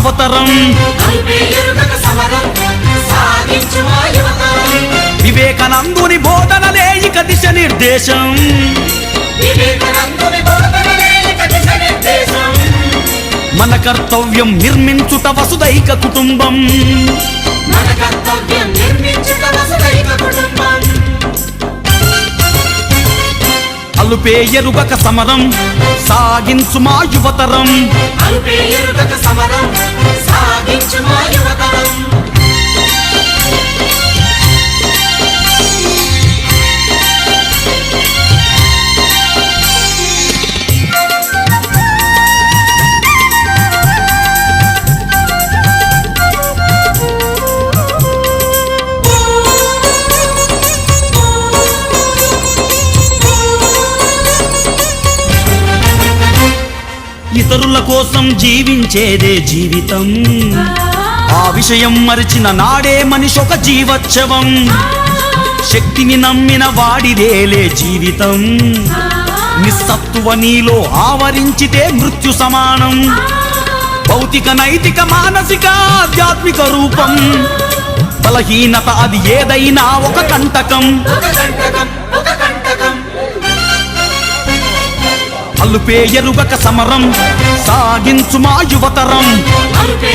యువతరం. వివేకానందుని బోధనలే ఇక దిశ నిర్దేశం. వివేకానందుని బోధనలే ఇక దిశ నిర్దేశం. మన కర్తవ్యం నిర్మించుట వసుదైక కుటుంబం. మన కర్తవ్యం నిర్మించుట వసుదైక కుటుంబం. అలుపే ఎరుగక సమరం సాగించు మా యువతరం. అల్పే ఎరుగక సమరం ఇతరుల కోసం జీవించేదే జీవితం. ఆ విషయం మరిచిన నాడే మనిషి ఒక జీవోత్సవం. శక్తిని నమ్మిన వాడిదేలే జీవితం. నిస్సత్తువ నీలో ఆవరించితే మృత్యు సమానం. భౌతిక నైతిక మానసిక ఆధ్యాత్మిక రూపం. బలహీనత అది ఏదైనా ఒక కంటకం. అల్లుపే ఎరుగక సమరం సాగించు మా యువతరం. అల్పే